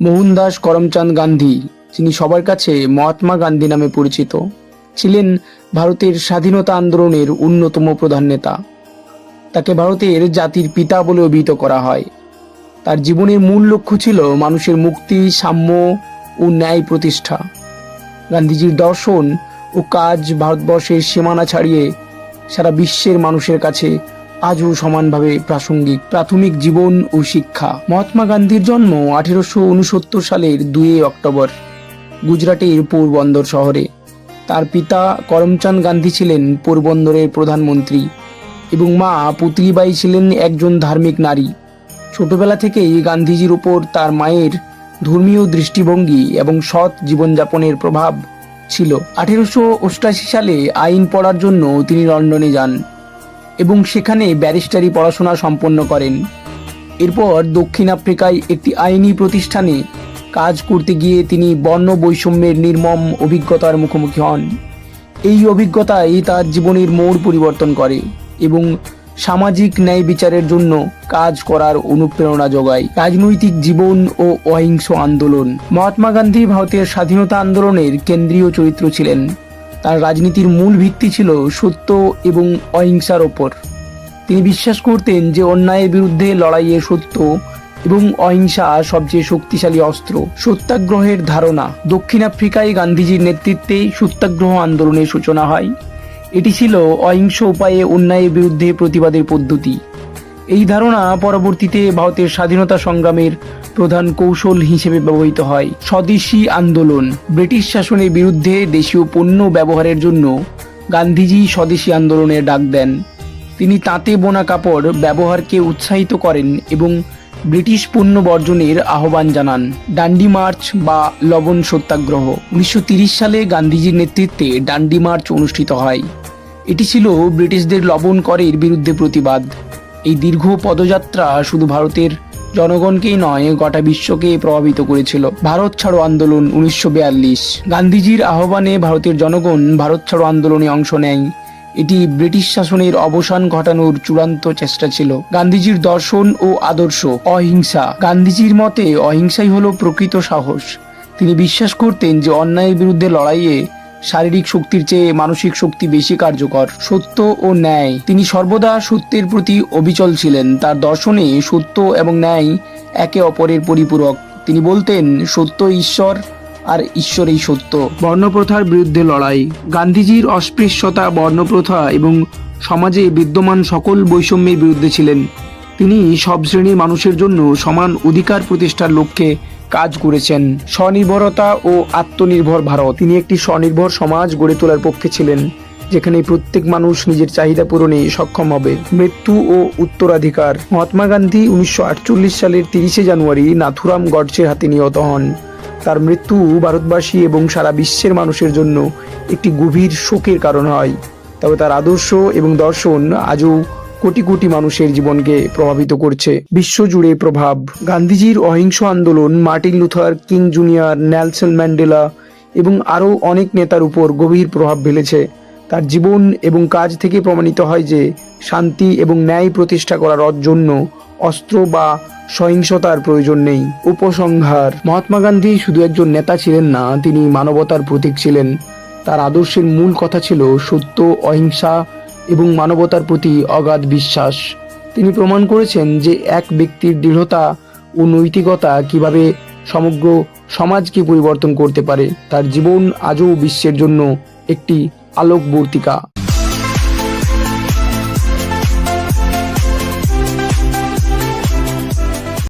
মোহনদাস করমচাঁদ গান্ধী, যিনি সবার কাছে মহাত্মা গান্ধী নামে পরিচিত, ছিলেন ভারতের স্বাধীনতা আন্দোলনের অন্যতম প্রধান নেতা। তাকে ভারতের জাতির পিতা বলে অভিহিত করা হয়। তার জীবনের মূল লক্ষ্য ছিল মানুষের মুক্তি, সাম্য ও ন্যায় প্রতিষ্ঠা। গান্ধীজির দর্শন ও কাজ ভারতবর্ষের সীমানা ছাড়িয়ে সারা বিশ্বের মানুষের কাছে আজও সমানভাবে প্রাসঙ্গিক প্রাথমিক জীবন ও শিক্ষা। মহাত্মা গান্ধীর জন্ম আঠেরোশো উনসত্তর সালের দুই অক্টোবর গুজরাটের পোরবন্দর শহরে। তার পিতা করমচাঁদ গান্ধী ছিলেন পোরবন্দরের প্রধানমন্ত্রী এবং মা পুতলিবাই ছিলেন একজন ধার্মিক নারী। ছোটবেলা থেকেই গান্ধীজির উপর তার মায়ের ধর্মীয় দৃষ্টিভঙ্গি এবং সৎ জীবনযাপনের প্রভাব ছিল। আঠেরোশো সালে আইন পড়ার জন্য তিনি লন্ডনে যান। এবং সেখানে ব্যারিস্টারি পড়াশোনা সম্পন্ন করেন। এরপর দক্ষিণ আফ্রিকায় একটি আইনি প্রতিষ্ঠানে কাজ করতে গিয়ে তিনি বর্ণ বৈষম্যের নির্মম অভিজ্ঞতার মুখোমুখি হন। এই অভিজ্ঞতাই তার জীবনের মোড় পরিবর্তন করে এবং সামাজিক ন্যায় বিচারের জন্য কাজ করার অনুপ্রেরণা যোগায়। রাজনৈতিক জীবন ও অহিংস আন্দোলন। মহাত্মা গান্ধী ভারতের স্বাধীনতা আন্দোলনের কেন্দ্রীয় চরিত্র ছিলেন। তার রাজনীতির মূল ভিত্তি ছিল সত্য এবং অহিংসার ওপর। তিনি বিশ্বাস করতেন যে অন্যায়ের বিরুদ্ধে লড়াইয়ে সত্য এবং অহিংসা সবচেয়ে শক্তিশালী অস্ত্র। সত্যাগ্রহের ধারণা। দক্ষিণ আফ্রিকায় গান্ধীজির নেতৃত্বে সত্যাগ্রহ আন্দোলনের সূচনা হয়। এটি ছিল অহিংস উপায়ে অন্যায়ের বিরুদ্ধে প্রতিবাদের পদ্ধতি। এই ধারণা পরবর্তীতে ভারতের স্বাধীনতা সংগ্রামের প্রধান কৌশল হিসেবে ব্যবহৃত হয়। স্বদেশী আন্দোলন। ব্রিটিশ শাসনের বিরুদ্ধে দেশীয় পণ্য ব্যবহারের জন্য গান্ধীজি স্বদেশী আন্দোলনের ডাক দেন। তিনি তাঁতে বোনা কাপড় ব্যবহারকে উৎসাহিত করেন এবং ব্রিটিশ পণ্য বর্জনের আহ্বান জানান। ডান্ডি মার্চ বা লবণ সত্যাগ্রহ। উনিশশো সালে গান্ধীজির নেতৃত্বে ডান্ডি মার্চ অনুষ্ঠিত হয়। এটি ছিল ব্রিটিশদের লবণ করের বিরুদ্ধে প্রতিবাদ। এই দীর্ঘ পদযাত্রা শুধু ভারতের জনগণকেই নয়, গোটা বিশ্বকে প্রভাবিত করেছিল। ভারত ছাড়ো আন্দোলন উনিশশো গান্ধীজির আহ্বানে ভারতের জনগণ ভারত ছাড়ো আন্দোলনে অংশ নেয়। এটি ব্রিটিশ শাসনের অবসান ঘটানোর চূড়ান্ত চেষ্টা ছিল। গান্ধীজির দর্শন ও আদর্শ অহিংসা। গান্ধীজির মতে অহিংসাই হলো প্রকৃত সাহস। তিনি বিশ্বাস করতেন যে অন্যায়ের বিরুদ্ধে লড়াইয়ে শারীরিক শক্তির চেয়ে মানসিক শক্তি বেশি কার্যকর। সত্য ও ন্যায়। তিনি সর্বদা সত্যের প্রতি অবিচল ছিলেন। তার দর্শনে সত্য এবং ন্যায় একে অপরের পরিপূরক। তিনি বলতেন, সত্য ঈশ্বর আর ঈশ্বরই সত্য। বর্ণপ্রথার বিরুদ্ধে লড়াই। গান্ধীজির অস্পৃশ্যতা বর্ণপ্রথা এবং সমাজে বিদ্যমান সকল বৈষম্যের বিরুদ্ধে ছিলেন। তিনি সব শ্রেণির মানুষের জন্য সমান অধিকার প্রতিষ্ঠার লক্ষ্যে কাজ করেছেন। স্বনির্ভরতা ও আত্মনির্ভর ভারত। তিনি একটি স্বনির্ভর সমাজ গড়ে তোলার পক্ষে ছিলেন, যেখানে প্রত্যেক মানুষ নিজের চাহিদা পূরণে সক্ষম হবে। মৃত্যু ও উত্তরাধিকার। মহাত্মা গান্ধী উনিশশো আটচল্লিশ সালের তিরিশে জানুয়ারি নাথুরাম গডসের হাতে নিহত হন। তার মৃত্যু ভারতবাসী এবং সারা বিশ্বের মানুষের জন্য একটি গভীর শোকের কারণ হয়। তবে তার আদর্শ এবং দর্শন আজও কোটি কোটি মানুষের জীবনকে প্রভাবিত করছে। বিশ্বজুড়ে প্রভাব। গান্ধীজির অহিংস আন্দোলন, Martin Luther King Junior, Nelson Mandela এবং আরও অনেক নেতার উপর গভীর প্রভাব ফেলেছে। তার জীবন এবং কাজ থেকে প্রমাণিত হয় যে শান্তি এবং ন্যায় প্রতিষ্ঠা করার জন্য অস্ত্র বা সহিংসতার প্রয়োজন নেই। উপসংহার। মহাত্মা গান্ধী শুধু একজন নেতা ছিলেন না, তিনি মানবতার প্রতীক ছিলেন। তার আদর্শের মূল কথা ছিল সত্য, অহিংসা এবং মানবতার প্রতি অগাধ বিশ্বাস। তিনি প্রমাণ করেছেন যে এক ব্যক্তির দৃঢ়তা ও নৈতিকতা কীভাবে সমগ্র সমাজকে পরিবর্তন করতে পারে, তার জীবন আজও বিশ্বের জন্য একটি আলোকবর্তিকা।